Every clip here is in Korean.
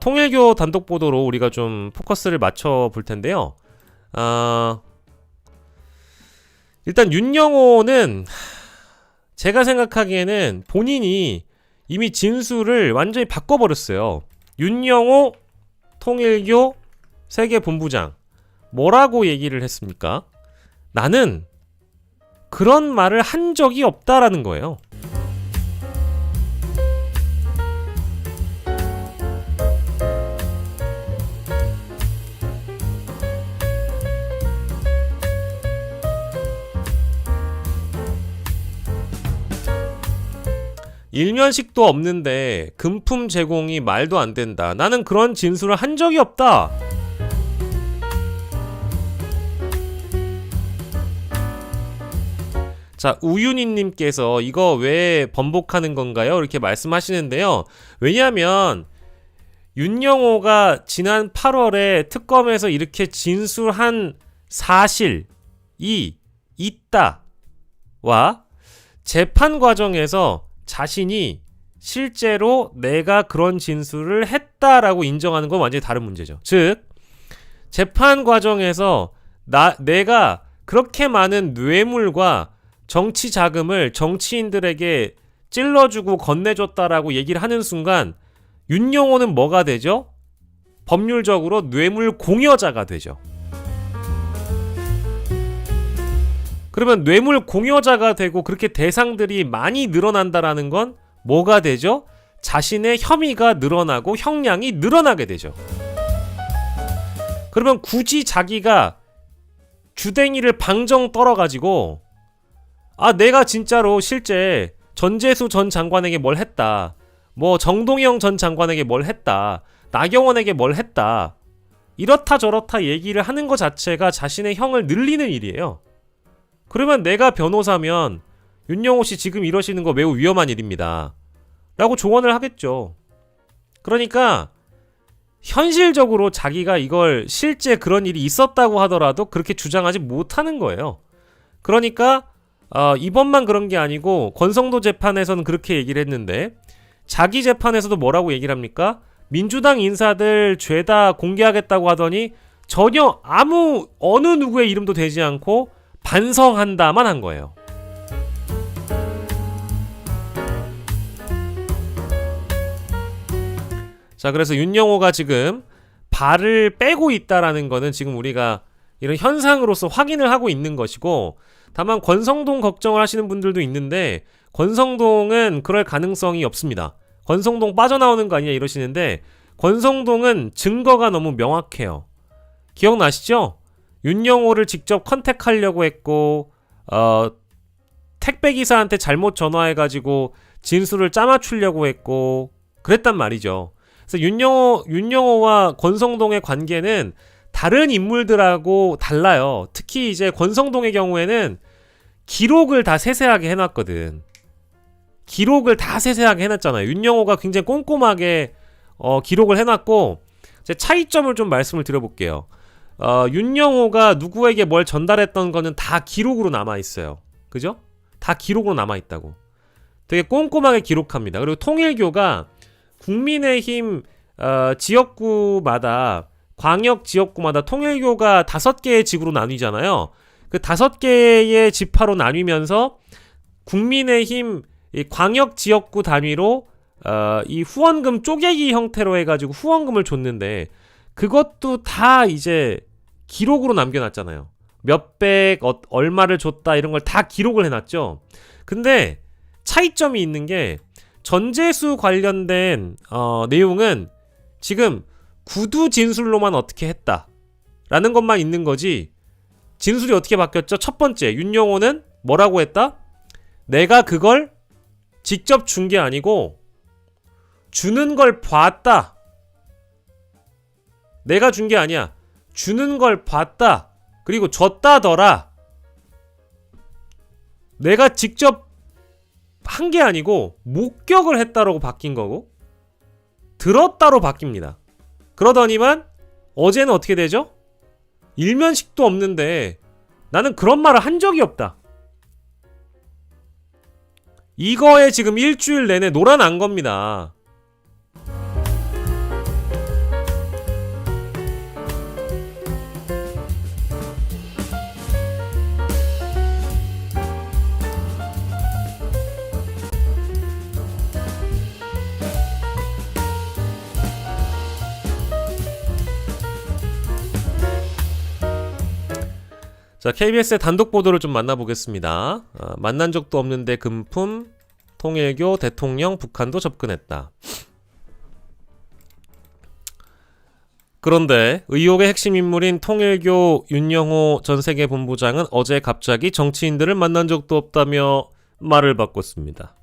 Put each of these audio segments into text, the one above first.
통일교 단독 보도로 우리가 좀 포커스를 맞춰 볼 텐데요. 아, 일단 윤영호는 제가 생각하기에는 본인이 이미 진술을 완전히 바꿔버렸어요. 윤영호 통일교 세계 본부장 뭐라고 얘기를 했습니까? 나는 그런 말을 한 적이 없다라는 거예요. 일면식도 없는데 금품 제공이 말도 안 된다. 나는 그런 진술을 한 적이 없다. 자, 우윤희님께서 이거 왜 번복하는 건가요? 이렇게 말씀하시는데요. 왜냐하면 윤영호가 지난 8월에 특검에서 이렇게 진술한 사실이 있다와 재판 과정에서 자신이 실제로 내가 그런 진술을 했다라고 인정하는 건 완전히 다른 문제죠. 즉, 재판 과정에서 나, 내가 그렇게 많은 뇌물과 정치 자금을 정치인들에게 찔러주고 건네줬다라고 얘기를 하는 순간 윤영호는 뭐가 되죠? 법률적으로 뇌물 공여자가 되죠. 그러면 뇌물 공여자가 되고 그렇게 대상들이 많이 늘어난다라는 건 뭐가 되죠? 자신의 혐의가 늘어나고 형량이 늘어나게 되죠. 그러면 굳이 자기가 주댕이를 방정 떨어가지고 아 내가 진짜로 실제 전재수 전 장관에게 뭘 했다. 뭐 정동영 전 장관에게 뭘 했다. 나경원에게 뭘 했다. 이렇다 저렇다 얘기를 하는 것 자체가 자신의 형을 늘리는 일이에요. 그러면 내가 변호사면 윤영호 씨 지금 이러시는 거 매우 위험한 일입니다. 라고 조언을 하겠죠. 그러니까 현실적으로 자기가 이걸 실제 그런 일이 있었다고 하더라도 그렇게 주장하지 못하는 거예요. 그러니까 어, 이번만 그런 게 아니고 권성도 재판에서는 그렇게 얘기를 했는데 자기 재판에서도 뭐라고 얘기를 합니까? 민주당 인사들 죄다 공개하겠다고 하더니 전혀 아무 어느 누구의 이름도 되지 않고 반성한다만 한 거예요. 자, 그래서 윤영호가 지금 발을 빼고 있다라는 거는 지금 우리가 이런 현상으로서 확인을 하고 있는 것이고 다만 권성동 걱정을 하시는 분들도 있는데 권성동은 그럴 가능성이 없습니다. 권성동 빠져나오는 거 아니냐 이러시는데 권성동은 증거가 너무 명확해요. 기억나시죠? 윤영호를 직접 컨택하려고 했고 어, 택배 기사한테 잘못 전화해가지고 진술을 짜맞추려고 했고 그랬단 말이죠. 그래서 윤영호 윤영호와 권성동의 관계는 다른 인물들하고 달라요. 특히 이제 권성동의 경우에는 기록을 다 세세하게 해놨거든. 기록을 다 세세하게 해놨잖아요. 윤영호가 굉장히 꼼꼼하게 어, 기록을 해놨고 제 차이점을 좀 말씀을 드려볼게요. 어, 윤영호가 누구에게 뭘 전달했던 거는 다 기록으로 남아 있어요. 그죠? 다 기록으로 남아 있다고. 되게 꼼꼼하게 기록합니다. 그리고 통일교가 국민의힘 어, 지역구마다 광역 지역구마다 통일교가 다섯 개의 지구로 나뉘잖아요. 그 다섯 개의 지파로 나뉘면서 국민의힘 이 광역 지역구 단위로 어, 이 후원금 쪼개기 형태로 해가지고 후원금을 줬는데 그것도 다 이제 기록으로 남겨놨잖아요. 몇백 어, 얼마를 줬다 이런 걸 다 기록을 해놨죠. 근데 차이점이 있는 게 전재수 관련된 어, 내용은 지금 구두 진술로만 어떻게 했다라는 것만 있는 거지 진술이 어떻게 바뀌었죠? 첫 번째 윤영호는 뭐라고 했다? 내가 그걸 직접 준 게 아니고 주는 걸 봤다. 내가 준 게 아니야. 주는 걸 봤다. 그리고 줬다더라. 내가 직접 한 게 아니고 목격을 했다라고 바뀐 거고 들었다로 바뀝니다. 그러더니만 어제는 어떻게 되죠? 일면식도 없는데 나는 그런 말을 한 적이 없다. 이거에 지금 일주일 내내 놀아난 겁니다. 자, KBS의 단독 보도를 좀 만나보겠습니다. 아, 만난 적도 없는데 금품, 통일교, 대통령, 북한도 접근했다. 그런데 의혹의 핵심 인물인 통일교 윤영호 전 세계 본부장은 어제 갑자기 정치인들을 만난 적도 없다며 말을 바꿨습니다.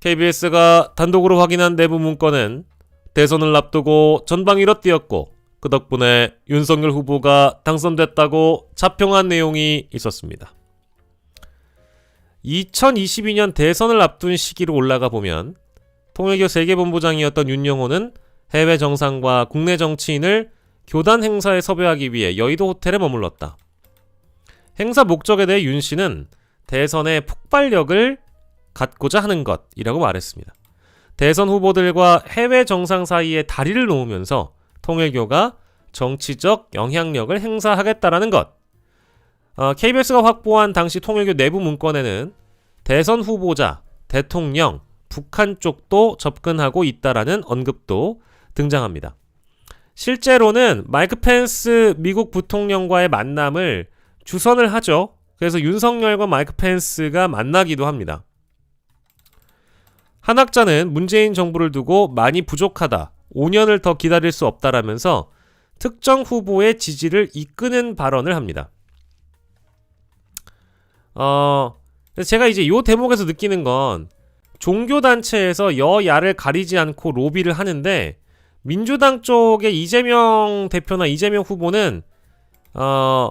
KBS가 단독으로 확인한 내부 문건은 대선을 앞두고 전방위로 뛰었고 그 덕분에 윤석열 후보가 당선됐다고 자평한 내용이 있었습니다. 2022년 대선을 앞둔 시기로 올라가 보면 통일교 세계본부장이었던 윤영호는 해외 정상과 국내 정치인을 교단 행사에 섭외하기 위해 여의도 호텔에 머물렀다. 행사 목적에 대해 윤 씨는 대선의 폭발력을 갖고자 하는 것이라고 말했습니다. 대선 후보들과 해외 정상 사이에 다리를 놓으면서 통일교가 정치적 영향력을 행사하겠다라는 것. 어, KBS가 확보한 당시 통일교 내부 문건에는 대선 후보자, 대통령, 북한 쪽도 접근하고 있다라는 언급도 등장합니다. 실제로는 마이크 펜스 미국 부통령과의 만남을 주선을 하죠. 그래서 윤석열과 마이크 펜스가 만나기도 합니다. 한 학자는 문재인 정부를 두고 많이 부족하다. 5년을 더 기다릴 수 없다라면서 특정 후보의 지지를 이끄는 발언을 합니다. 어, 제가 이제 요 대목에서 느끼는 건 종교단체에서 여야를 가리지 않고 로비를 하는데 민주당 쪽의 이재명 대표나 이재명 후보는 어,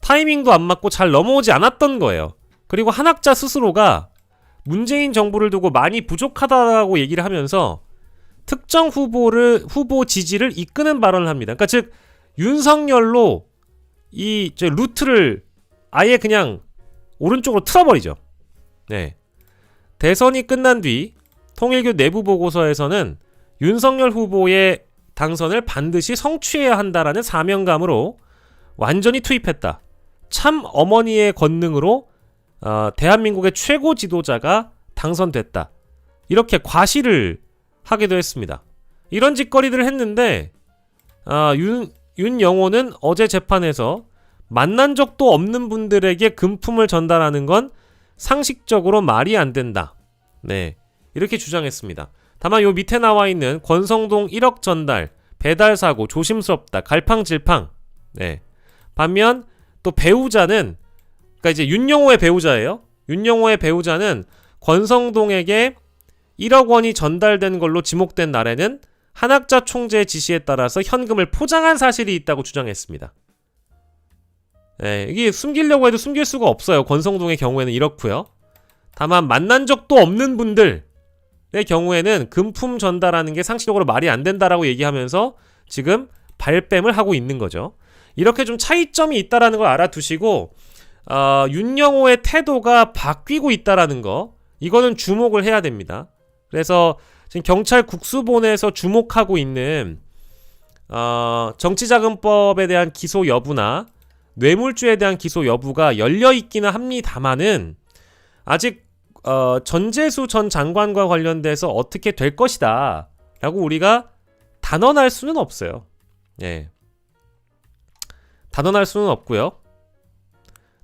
타이밍도 안 맞고 잘 넘어오지 않았던 거예요. 그리고 한학자 스스로가 문재인 정부를 두고 많이 부족하다고 얘기를 하면서 특정 후보를 후보 지지를 이끄는 발언을 합니다. 그러니까 즉 윤석열로 이저 루트를 아예 그냥 오른쪽으로 틀어버리죠. 네. 대선이 끝난 뒤 통일교 내부 보고서에서는 윤석열 후보의 당선을 반드시 성취해야 한다라는 사명감으로 완전히 투입했다. 참 어머니의 권능으로 어, 대한민국의 최고 지도자가 당선됐다. 이렇게 과시를 하기도 했습니다. 이런 짓거리들을 했는데 아, 윤, 윤영호는 어제 재판에서 만난 적도 없는 분들에게 금품을 전달하는 건 상식적으로 말이 안 된다. 네. 이렇게 주장했습니다. 다만 요 밑에 나와 있는 권성동 1억 전달, 배달 사고 조심스럽다. 갈팡질팡. 네. 반면 또 배우자는 그러니까 이제 윤영호의 배우자예요. 윤영호의 배우자는 권성동에게 1억 원이 전달된 걸로 지목된 날에는 한학자 총재의 지시에 따라서 현금을 포장한 사실이 있다고 주장했습니다. 네, 이게 숨기려고 해도 숨길 수가 없어요. 권성동의 경우에는 이렇고요. 다만 만난 적도 없는 분들의 경우에는 금품 전달하는 게 상식적으로 말이 안 된다라고 얘기하면서 지금 발뺌을 하고 있는 거죠. 이렇게 좀 차이점이 있다라는 걸 알아두시고 어, 윤영호의 태도가 바뀌고 있다라는 거 이거는 주목을 해야 됩니다. 그래서 지금 경찰 국수본에서 주목하고 있는 어, 정치자금법에 대한 기소 여부나 뇌물죄에 대한 기소 여부가 열려 있기는 합니다만은 아직 어, 전재수 전 장관과 관련돼서 어떻게 될 것이다라고 우리가 단언할 수는 없어요. 예. 단언할 수는 없고요.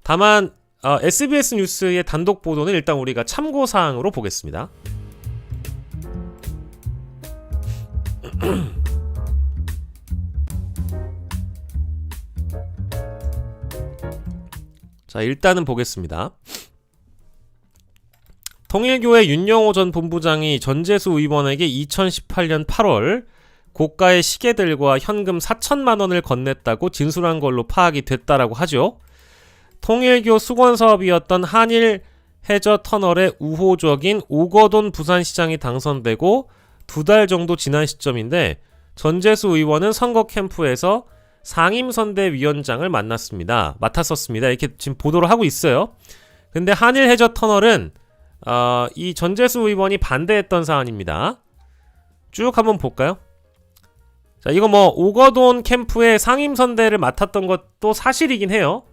다만 어, SBS 뉴스의 단독 보도는 일단 우리가 참고 사항으로 보겠습니다. 자, 일단은 보겠습니다. 통일교회 윤영호 전 본부장이 전재수 의원에게 2018년 8월 고가의 시계들과 현금 4천만 원을 건넸다고 진술한 걸로 파악이 됐다라고 하죠. 통일교 수건 사업이었던 한일 해저 터널의 우호적인 오거돈 부산시장이 당선되고 두 달 정도 지난 시점인데 전재수 의원은 선거 캠프에서 상임선대위원장을 만났습니다. 맡았었습니다. 이렇게 지금 보도를 하고 있어요. 근데 한일 해저 터널은 어, 이 전재수 의원이 반대했던 사안입니다. 쭉 한번 볼까요? 자, 이거 뭐 오거돈 캠프의 상임선대를 맡았던 것도 사실이긴 해요.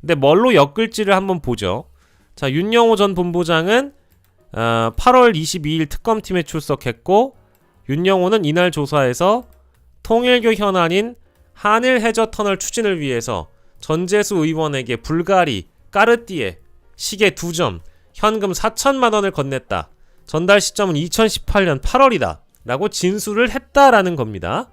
근데 뭘로 엮을지를 한번 보죠. 자, 윤영호 전 본부장은 어, 8월 22일 특검팀에 출석했고 윤영호는 이날 조사에서 통일교 현안인 한일 해저 터널 추진을 위해서 전재수 의원에게 불가리, 까르띠에, 시계 2점, 현금 4천만 원을 건넸다. 전달 시점은 2018년 8월이다. 라고 진술을 했다라는 겁니다.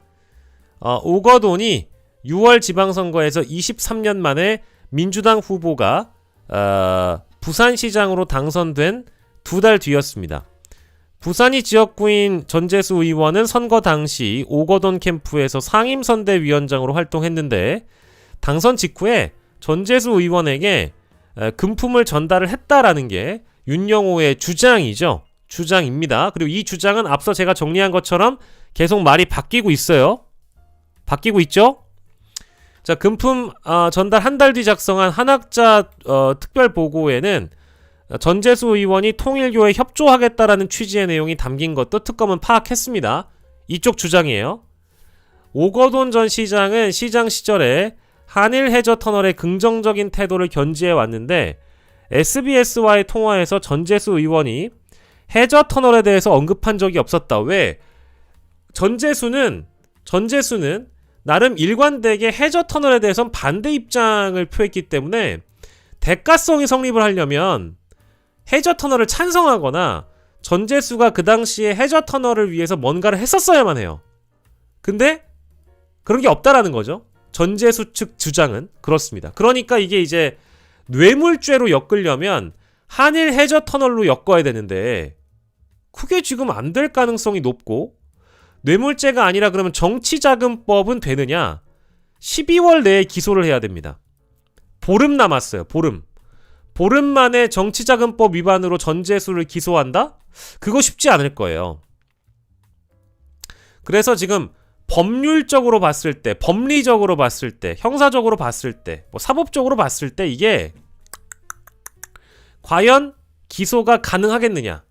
어, 오거돈이 6월 지방선거에서 23년 만에 민주당 후보가 어, 부산시장으로 당선된 두 달 뒤였습니다. 부산이 지역구인 전재수 의원은 선거 당시 오거돈 캠프에서 상임선대위원장으로 활동했는데 당선 직후에 전재수 의원에게 에, 금품을 전달을 했다라는 게 윤영호의 주장이죠. 주장입니다. 그리고 이 주장은 앞서 제가 정리한 것처럼 계속 말이 바뀌고 있어요. 바뀌고 있죠? 자, 금품 어, 전달 한 달 뒤 작성한 한학자 어, 특별 보고에는 전재수 의원이 통일교에 협조하겠다라는 취지의 내용이 담긴 것도 특검은 파악했습니다. 이쪽 주장이에요. 오거돈 전 시장은 시장 시절에 한일 해저 터널의 긍정적인 태도를 견지해 왔는데 SBS와의 통화에서 전재수 의원이 해저 터널에 대해서 언급한 적이 없었다. 왜? 전재수는 전재수는 나름 일관되게 해저 터널에 대해선 반대 입장을 표했기 때문에 대가성이 성립을 하려면 해저 터널을 찬성하거나 전재수가 그 당시에 해저 터널을 위해서 뭔가를 했었어야만 해요. 근데 그런 게 없다라는 거죠. 전재수 측 주장은 그렇습니다. 그러니까 이게 이제 뇌물죄로 엮으려면 한일 해저 터널로 엮어야 되는데 그게 지금 안 될 가능성이 높고 뇌물죄가 아니라 그러면 정치자금법은 되느냐? 12월 내에 기소를 해야 됩니다. 보름 남았어요. 보름. 보름 만에 정치자금법 위반으로 전재수를 기소한다? 그거 쉽지 않을 거예요. 그래서 지금 법률적으로 봤을 때, 법리적으로 봤을 때, 형사적으로 봤을 때, 뭐 사법적으로 봤을 때 이게 과연 기소가 가능하겠느냐?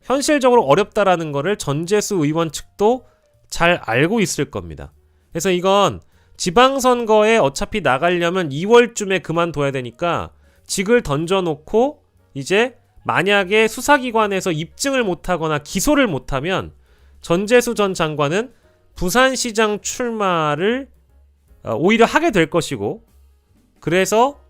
현실적으로 어렵다라는 거를 전재수 의원 측도 잘 알고 있을 겁니다. 그래서 이건 지방선거에 어차피 나가려면 2월쯤에 그만둬야 되니까 직을 던져놓고 이제 만약에 수사기관에서 입증을 못하거나 기소를 못하면 전재수 전 장관은 부산시장 출마를 어, 오히려 하게 될 것이고 그래서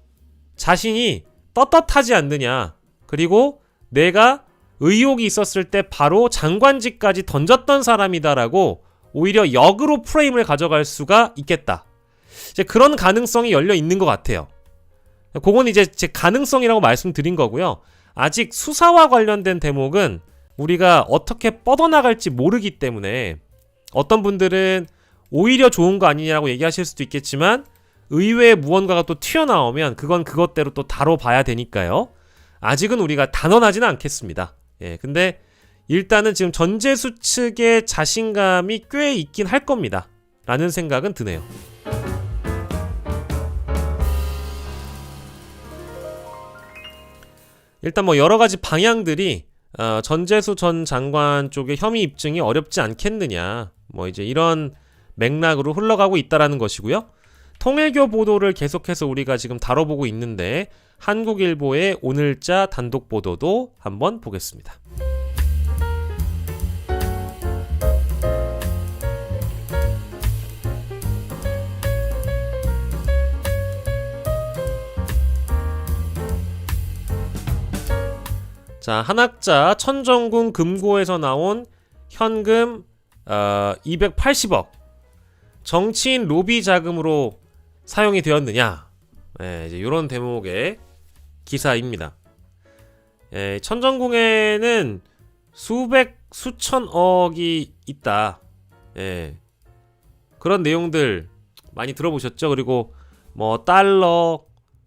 자신이 떳떳하지 않느냐 그리고 내가 의혹이 있었을 때 바로 장관직까지 던졌던 사람이다라고 오히려 역으로 프레임을 가져갈 수가 있겠다. 이제 그런 가능성이 열려 있는 것 같아요. 그건 이제 제 가능성이라고 말씀드린 거고요. 아직 수사와 관련된 대목은 우리가 어떻게 뻗어나갈지 모르기 때문에 어떤 분들은 오히려 좋은 거 아니냐고 얘기하실 수도 있겠지만 의외의 무언가가 또 튀어나오면 그건 그것대로 또 다뤄봐야 되니까요. 아직은 우리가 단언하지는 않겠습니다. 예, 근데 일단은 지금 전재수 측의 자신감이 꽤 있긴 할 겁니다. 라는 생각은 드네요. 일단 뭐 여러 가지 방향들이 어, 전재수 전 장관 쪽의 혐의 입증이 어렵지 않겠느냐. 뭐 이제 이런 맥락으로 흘러가고 있다라는 것이고요. 통일교 보도를 계속해서 우리가 지금 다뤄보고 있는데 한국일보의 오늘자 단독 보도도 한번 보겠습니다. 자, 한학자 천정궁 금고에서 나온 현금 어, 280억 정치인 로비 자금으로 사용이 되었느냐? 예, 이제 이런 대목의 기사입니다. 예, 천정궁에는 수백 수천억이 있다. 예, 그런 내용들 많이 들어보셨죠? 그리고 뭐 달러,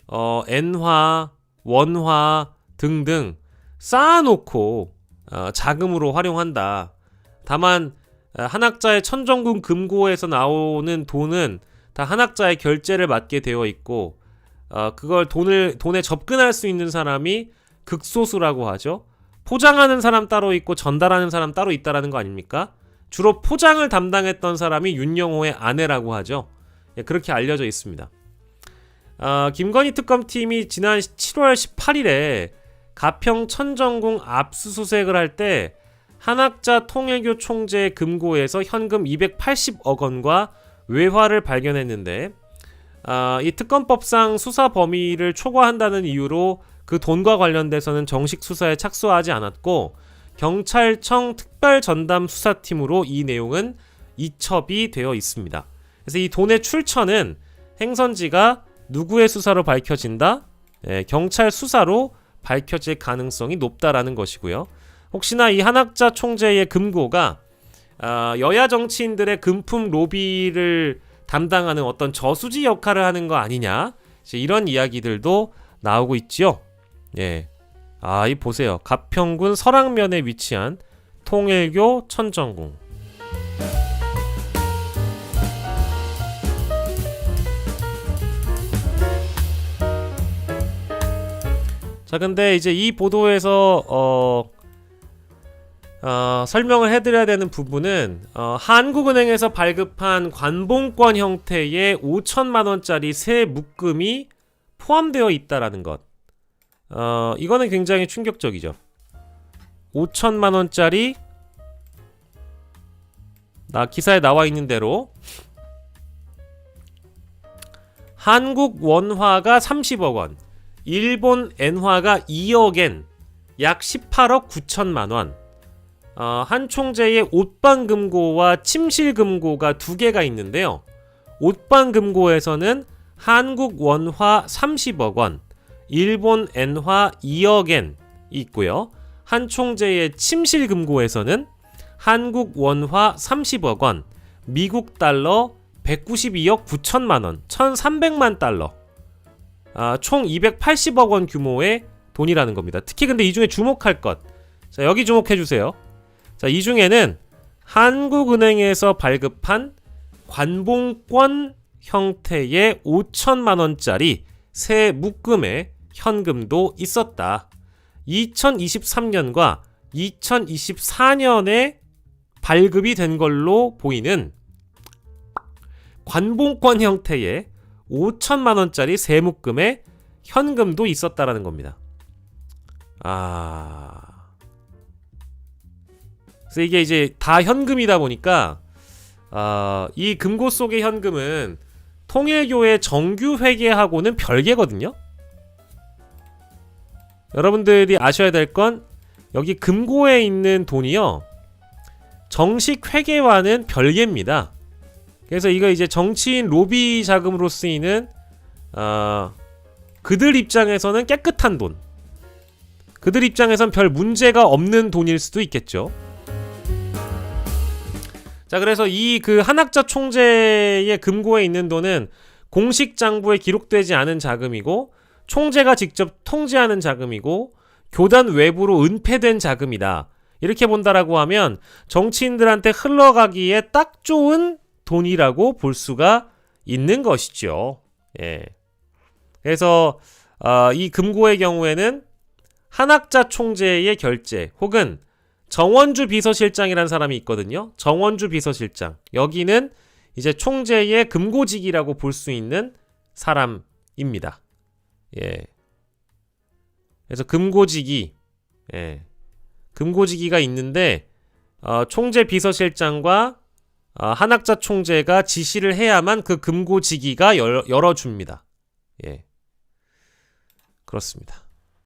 어, 엔화, 원화 등등 쌓아놓고 어, 자금으로 활용한다. 다만 어, 한학자의 천정궁 금고에서 나오는 돈은 다 한 학자의 결제를 받게 되어 있고 어, 그걸 돈을 돈에 접근할 수 있는 사람이 극소수라고 하죠. 포장하는 사람 따로 있고 전달하는 사람 따로 있다라는 거 아닙니까? 주로 포장을 담당했던 사람이 윤영호의 아내라고 하죠. 예, 그렇게 알려져 있습니다. 어, 김건희 특검팀이 지난 7월 18일에 가평 천정궁 압수수색을 할 때 한학자 통일교 총재 금고에서 현금 280억 원과 외화를 발견했는데 아, 이 특검법상 수사 범위를 초과한다는 이유로 그 돈과 관련돼서는 정식 수사에 착수하지 않았고 경찰청 특별 전담 수사팀으로 이 내용은 이첩이 되어 있습니다. 그래서 이 돈의 출처는 행선지가 누구의 수사로 밝혀진다? 예, 경찰 수사로 밝혀질 가능성이 높다라는 것이고요. 혹시나 이 한학자 총재의 금고가 아, 여야 정치인들의 금품 로비를 담당하는 어떤 저수지 역할을 하는 거 아니냐 이런 이야기들도 나오고 있지요. 예, 아, 이 보세요. 가평군 설악면에 위치한 통일교 천정궁. 자, 근데 이제 이 보도에서 어, 어, 설명을 해드려야 되는 부분은 어, 한국은행에서 발급한 관봉권 형태의 5천만 원짜리 새 묶음이 포함되어 있다라는 것. 어, 이거는 굉장히 충격적이죠. 5천만 원짜리 나 기사에 나와 있는 대로 한국 원화가 30억 원, 일본 엔화가 2억엔, 약 18억 9천만 원. 어, 한 총재의 옷방 금고와 침실 금고가 두 개가 있는데요. 옷방 금고에서는 한국 원화 30억 원, 일본 엔화 2억엔 있고요. 한 총재의 침실 금고에서는 한국 원화 30억 원, 미국 달러 192억 9천만 원, 1,300만 달러. 아, 총 280억 원 규모의 돈이라는 겁니다. 특히 근데 이 중에 주목할 것. 자, 여기 주목해 주세요. 자, 이 중에는 한국은행에서 발급한 관봉권 형태의 5천만 원짜리 새 묶음의 현금도 있었다. 2023년과 2024년에 발급이 된 걸로 보이는 관봉권 형태의 5천만 원짜리 새 묶음의 현금도 있었다라는 겁니다. 아. 그래서 이게 이제 다 현금이다 보니까 아, 이 금고 속의 현금은 통일교의 정규 회계하고는 별개거든요. 여러분들이 아셔야 될 건 여기 금고에 있는 돈이요. 정식 회계와는 별개입니다. 그래서 이거 이제 정치인 로비 자금으로 쓰이는 어, 그들 입장에서는 깨끗한 돈. 그들 입장에선 별 문제가 없는 돈일 수도 있겠죠. 자, 그래서 이 그 한학자 총재의 금고에 있는 돈은 공식 장부에 기록되지 않은 자금이고 총재가 직접 통제하는 자금이고 교단 외부로 은폐된 자금이다. 이렇게 본다라고 하면 정치인들한테 흘러가기에 딱 좋은 돈이라고 볼 수가 있는 것이죠. 예. 그래서 어, 이 금고의 경우에는 한학자 총재의 결제 혹은 정원주 비서실장이라는 사람이 있거든요. 정원주 비서실장. 여기는 이제 총재의 금고직이라고 볼 수 있는 사람입니다. 예. 그래서 금고직이 예. 금고직이가 있는데 어, 총재 비서실장과 어, 한학자 총재가 지시를 해야만 그 금고직이가 열, 열어줍니다. 예. 그렇습니다.